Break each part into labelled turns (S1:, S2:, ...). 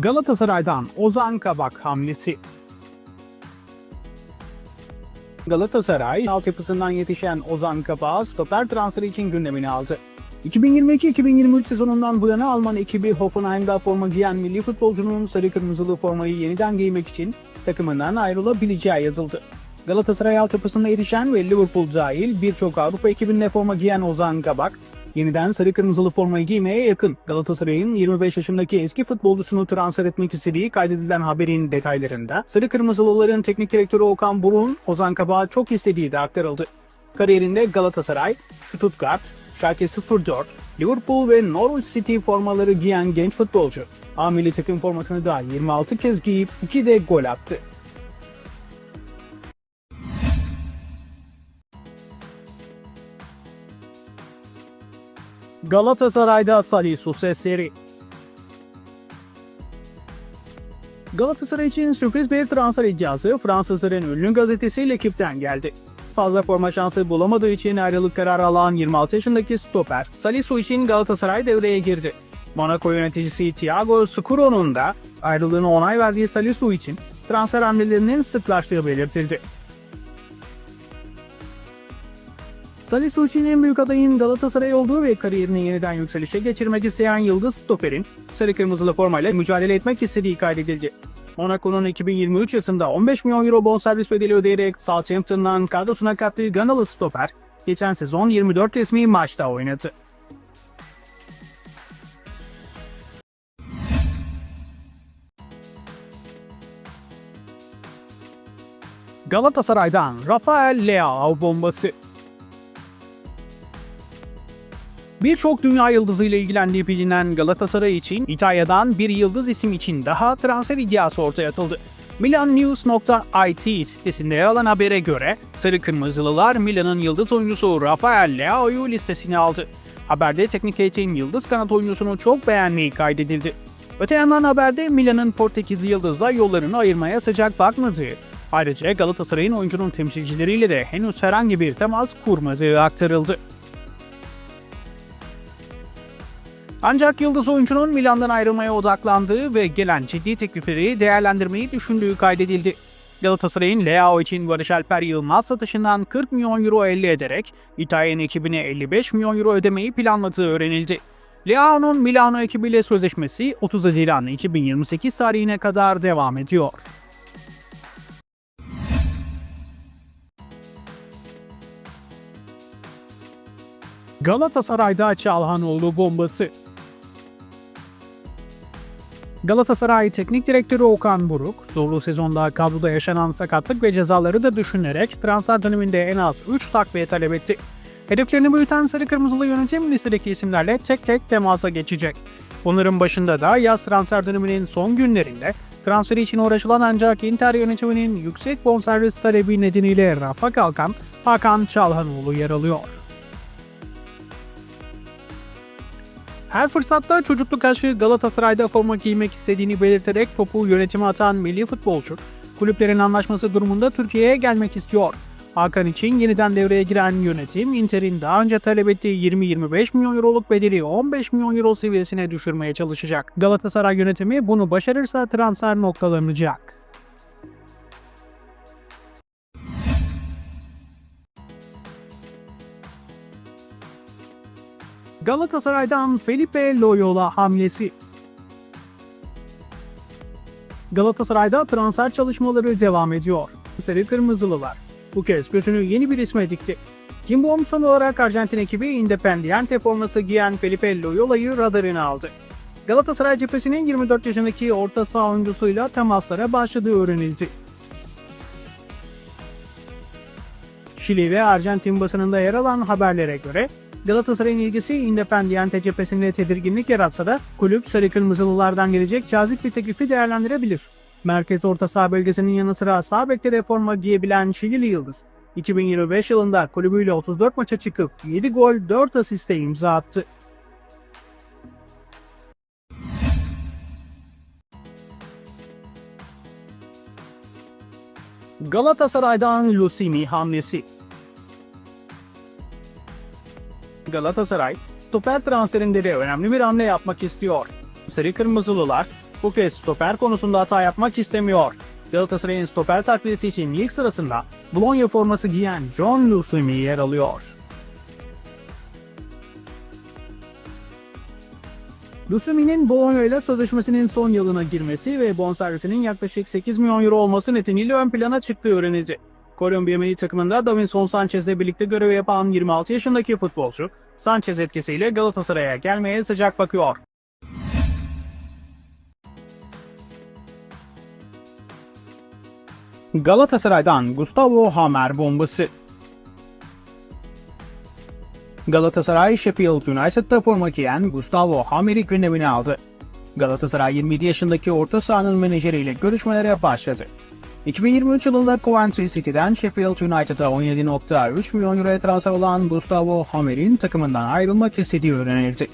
S1: Galatasaray'dan Ozan Kabak hamlesi. Galatasaray altyapısından yetişen Ozan Kabak'ı stoper transferi için gündemine aldı. 2022-2023 sezonundan bu yana Alman ekibi Hoffenheim'da forma giyen milli futbolcunun sarı kırmızılı formayı yeniden giymek için takımından ayrılabileceği yazıldı. Galatasaray altyapısında yetişen ve Liverpool dahil birçok Avrupa ekibinde forma giyen Ozan Kabak, yeniden sarı kırmızılı formayı giymeye yakın. Galatasaray'ın 25 yaşındaki eski futbolcusunu transfer etmek istediği kaydedilen haberin detaylarında sarı kırmızılıların teknik direktörü Okan Buruk'un Ozan Kabak'ı çok istediği de aktarıldı. Kariyerinde Galatasaray, Stuttgart, Schalke 04, Liverpool ve Norwich City formaları giyen genç futbolcu. A takım formasını da 26 kez giyip 2 de gol attı. Galatasaray'da Salisu sesleri. Galatasaray için sürpriz bir transfer iddiası Fransızların ünlü gazetesi L'Equipe'den geldi. Fazla forma şansı bulamadığı için ayrılık kararı alan 26 yaşındaki stoper Salisu için Galatasaray devreye girdi. Monaco yöneticisi Thiago Scuro'nun da ayrılığına onay verdiği Salisu için transfer hamlelerinin sıklaştığı belirtildi. Salisu için en büyük adayın Galatasaray olduğu ve kariyerini yeniden yükselişe geçirmek isteyen Yıldız Stoper'in sarı kırmızılı formayla mücadele etmek istediği kaydedildi. Monaco'nun 2023 yılında 15 milyon euro bonservis bedeli ödeyerek Southampton'dan kadrosuna kattığı Ganalı stoper, geçen sezon 24 resmi maçta oynadı. Galatasaray'dan Rafael Leao bombası. Birçok dünya yıldızıyla ilgilendiği bilinen Galatasaray için İtalya'dan bir yıldız isim için daha transfer iddiası ortaya atıldı. MilanNews.it sitesinde yer alan habere göre Sarı Kırmızılılar Milan'ın yıldız oyuncusu Rafael Leao'yu listesine aldı. Haberde teknik heyetin yıldız kanat oyuncusunu çok beğenmeyi kaydedildi. Öte yandan haberde Milan'ın Portekizli yıldızla yollarını ayırmaya sıcak bakmadığı, ayrıca Galatasaray'ın oyuncunun temsilcileriyle de henüz herhangi bir temas kurmadığı aktarıldı. Ancak yıldız oyuncunun Milan'dan ayrılmaya odaklandığı ve gelen ciddi teklifleri değerlendirmeyi düşündüğü kaydedildi. Galatasaray'ın Leao için Barış Alper Yılmaz satışından 40 milyon euro elde ederek İtalyan ekibine 55 milyon euro ödemeyi planladığı öğrenildi. Leao'nun Milano ekibiyle sözleşmesi 30 Haziran 2028 tarihine kadar devam ediyor. Galatasaray'da Çalhanoğlu bombası Galatasaray Teknik Direktörü Okan Buruk, zorlu sezonda kadroda yaşanan sakatlık ve cezaları da düşünerek transfer döneminde en az 3 takviye talep etti. Hedeflerini büyüten sarı kırmızılı yönetim listedeki isimlerle tek tek temasa geçecek. Bunların başında da yaz transfer döneminin son günlerinde transferi için uğraşılan ancak Inter yönetiminin yüksek bonservis talebi nedeniyle rafa kalkan Hakan Çalhanoğlu yer alıyor. Her fırsatta çocukluk aşkı Galatasaray'da forma giymek istediğini belirterek topu yönetime atan milli futbolcu, kulüplerin anlaşması durumunda Türkiye'ye gelmek istiyor. Hakan için yeniden devreye giren yönetim, Inter'in daha önce talep ettiği 20-25 milyon euroluk bedeli 15 milyon euro seviyesine düşürmeye çalışacak. Galatasaray yönetimi bunu başarırsa transfer noktalanacak. Galatasaray'dan Felipe Loyola hamlesi. Galatasaray'da transfer çalışmaları devam ediyor. Sarı Kırmızılılar bu kez gözünü yeni bir isme dikti. Jimbo son olarak Arjantin ekibi Independiente forması giyen Felipe Loyola'yı radarına aldı. Galatasaray cephesinin 24 yaşındaki orta saha oyuncusuyla temaslara başladığı öğrenildi. Şili ve Arjantin basınında yer alan haberlere göre Galatasaray'ın ilgisi Independiente cephesinde tedirginlik yaratsa da kulüp sarı kırmızılılardan gelecek cazip bir teklifi değerlendirebilir. Merkez orta saha bölgesinin yanı sıra sağ bekte de forma giyebilen Şilili Yıldız, 2025 yılında kulübüyle 34 maça çıkıp 7 gol 4 asiste imza attı. Galatasaray'dan Lusimi hamlesi Galatasaray, stoper transferinde de önemli bir hamle yapmak istiyor. Sarı Kırmızılılar, bu kez stoper konusunda hata yapmak istemiyor. Galatasaray'ın stoper takviyesi için ilk sırasında Bologna forması giyen John Lusumi yer alıyor. Lusumi'nin Bologna ile sözleşmesinin son yılına girmesi ve bonservisinin yaklaşık 8 milyon euro olması nedeniyle ön plana çıktığı öğrenildi. Kolombiya milli takımında Davinson Sanchez'le birlikte görev yapan 26 yaşındaki futbolcu, Sanchez etkisiyle Galatasaray'a gelmeye sıcak bakıyor. Galatasaray'dan Gustavo Hamer bombası. Galatasaray Sheffield United'da forma giyen Gustavo Hamer'i gündemine aldı. Galatasaray 27 yaşındaki orta sahanın menajeriyle görüşmelere başladı. 2023 yılında Coventry City'den Sheffield United'a 17.3 milyon euroya transfer olan Gustavo Hamer'in takımından ayrılmak istediği öğrenildi.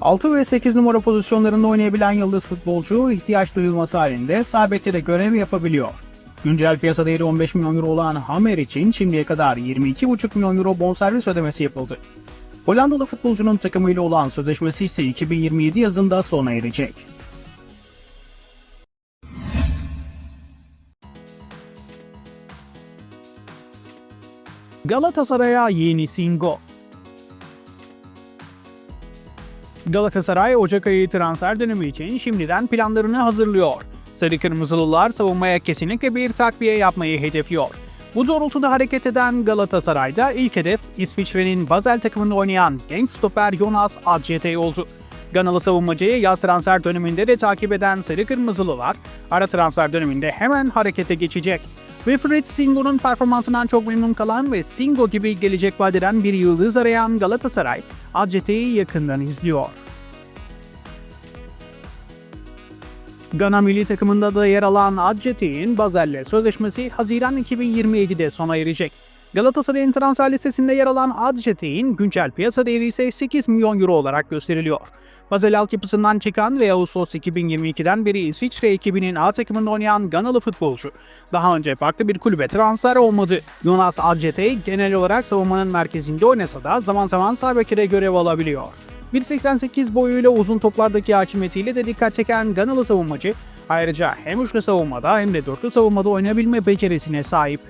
S1: 6 ve 8 numara pozisyonlarında oynayabilen yıldız futbolcu ihtiyaç duyulması halinde sağ bekte de görev yapabiliyor. Güncel piyasa değeri 15 milyon euro olan Hammer için şimdiye kadar 22,5 milyon euro bonservis ödemesi yapıldı. Hollandalı futbolcunun takımıyla olan sözleşmesi ise 2027 yazında sona erecek. Galatasaray'a yeni Singo Galatasaray Ocak ayı transfer dönemi için şimdiden planlarını hazırlıyor. Sarı Kırmızılılar savunmaya kesinlikle bir takviye yapmayı hedefliyor. Bu doğrultuda hareket eden Galatasaray'da ilk hedef İsviçre'nin Basel takımında oynayan genç stoper Jonas Adjetey oldu. Ganalı savunmacıyı yaz transfer döneminde de takip eden Sarı Kırmızılılar ara transfer döneminde hemen harekete geçecek. Wilfried Singo'nun performansından çok memnun kalan ve Singo gibi gelecek vadeden bir yıldız arayan Galatasaray, Adjetey'i yakından izliyor. Gana milli takımında da yer alan Adjetey'in Basel'le sözleşmesi Haziran 2027'de sona erecek. Galatasaray'ın transfer listesinde yer alan Adjetey'in güncel piyasa değeri ise 8 milyon euro olarak gösteriliyor. Basel altyapısından çıkan ve Ağustos 2022'den beri İsviçre ekibinin A takımında oynayan Ganalı futbolcu. Daha önce farklı bir kulübe transfer olmadı. Jonas Adjetey genel olarak savunmanın merkezinde oynasa da zaman zaman sağ görev alabiliyor. 1.88 boyuyla uzun toplardaki hakimiyetiyle de dikkat çeken Ganalı savunmacı, ayrıca hem üçlü savunmada hem de dörtlü savunmada oynayabilme becerisine sahip.